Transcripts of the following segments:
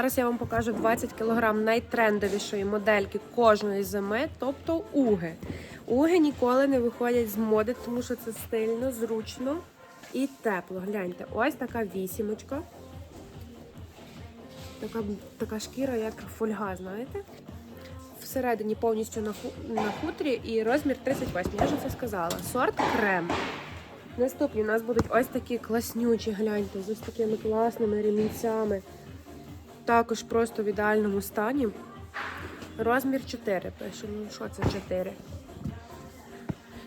Зараз я вам покажу 20 кг найтрендовішої модельки кожної зими, тобто уги. Уги ніколи не виходять з моди, тому що це стильно, зручно і тепло. Гляньте, ось така вісімочка. Така, така шкіра, як фольга, знаєте? Всередині повністю на, ху- на хутрі і розмір 38, я вже це сказала. Сорт крем. Наступні у нас будуть ось такі класнючі, гляньте, з ось такими класними ремінцями. Також просто в ідеальному стані. Розмір 4. Пише, ну що це 4?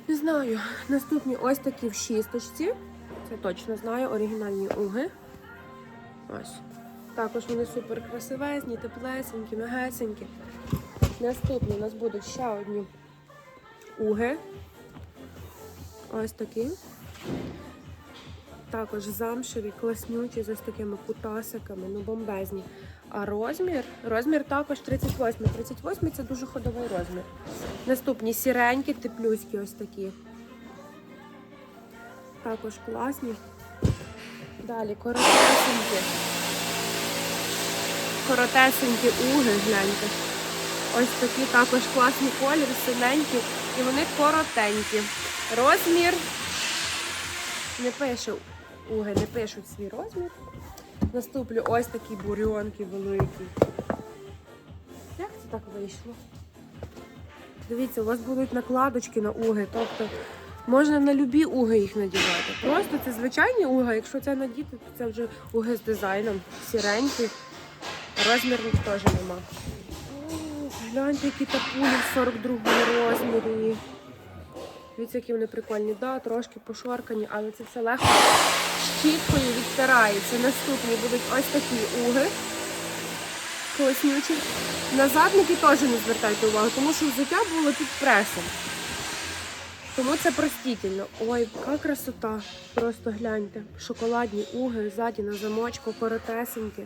Не знаю. Наступні ось такі в шісточці. Це точно знаю, оригінальні уги. Ось. Також вони супер красивезні, теплесенькі, мегесенькі. Наступні у нас будуть ще одні уги. Ось такі. Також замшеві, класнючі, з ось такими кутасиками, ну бомбезні. А розмір? Розмір також 38. 38 це дуже ходовий розмір. Наступні сіренькі, теплюські ось такі. Також класні. Далі коротесенькі. Коротесенькі уги, гляньте. Ось такі також класні колір, синенькі. І вони коротенькі. Розмір не пише уги, не пишуть свій розмір. Наступлю ось такі бурьонки великі. Як це так вийшло? Дивіться, у вас будуть накладочки на уги, тобто можна на любі уги їх надівати. Просто це звичайні уги, якщо це надіти, то це вже уги з дизайном, сіренькі. Розмірних теж нема. Гляньте, які тапулі в 42 розмірі. Дивіться, які вони прикольні. Да, трошки пошоркані, але це все легко щіткою відтирається. Наступні будуть ось такі уги. Класнючі. На задники теж не звертайте увагу, тому що взуття було під пресом. Тому це простительно. Ой, яка красота. Просто гляньте. Шоколадні уги, ззаді на замочку, коротесенькі.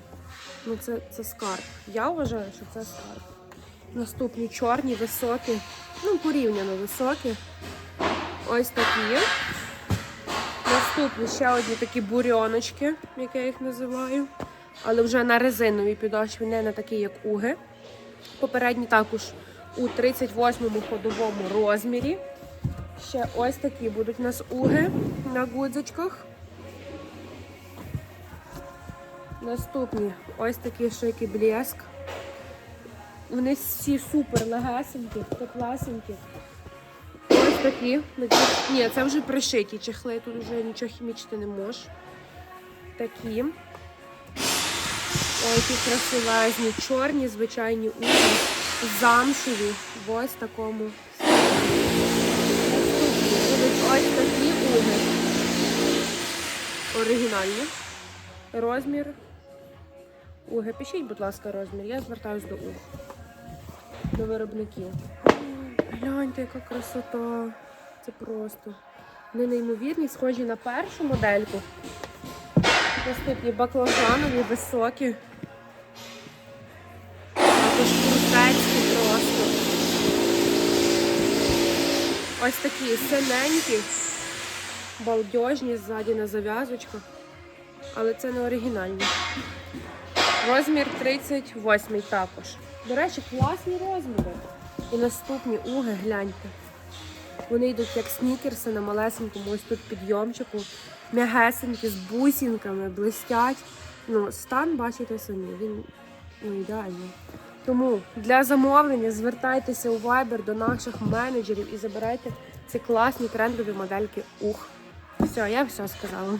Ну це, це скарб. Я вважаю, що це скарб. Наступні чорні, високі, ну порівняно високі. Ось такі. Наступні ще одні такі бурьоночки, як я їх називаю. Але вже на резиновій підошві, не на такі, як уги. Попередні також у 38-му ходовому розмірі. Ще ось такі будуть у нас уги на гудзичках. Наступні ось такі шики блеск. Вони всі супер легесенькі, теплесенькі. Такі. Ні, це вже пришиті чехли, тут вже нічого хімічити не можеш. Такі. Ось які красивезні, чорні, звичайні уги, замшеві, в ось такому. Ось такі уги. Оригінальні. Розмір. Уги. Пишіть, будь ласка, розмір. Я звертаюсь до уг. До виробників. Гляньте, яка красота. Це просто. Вони неймовірні, схожі на першу модельку. Наступні баклажанові, високі. Також крутецькі просто. Ось такі синенькі, балдежні, ззаді на зав'язочках. Але це не оригінальні. Розмір 38 також. До речі, класні розміри. І наступні уги, гляньте. Вони йдуть як снікерси на малесенькому ось тут підйомчику. М'ягесенькі, з бусинками, блистять. Ну, стан бачите самі, він ну, ідеальний. Тому для замовлення звертайтеся у Viber до наших менеджерів і забирайте ці класні трендові модельки ух. Все, я все сказала.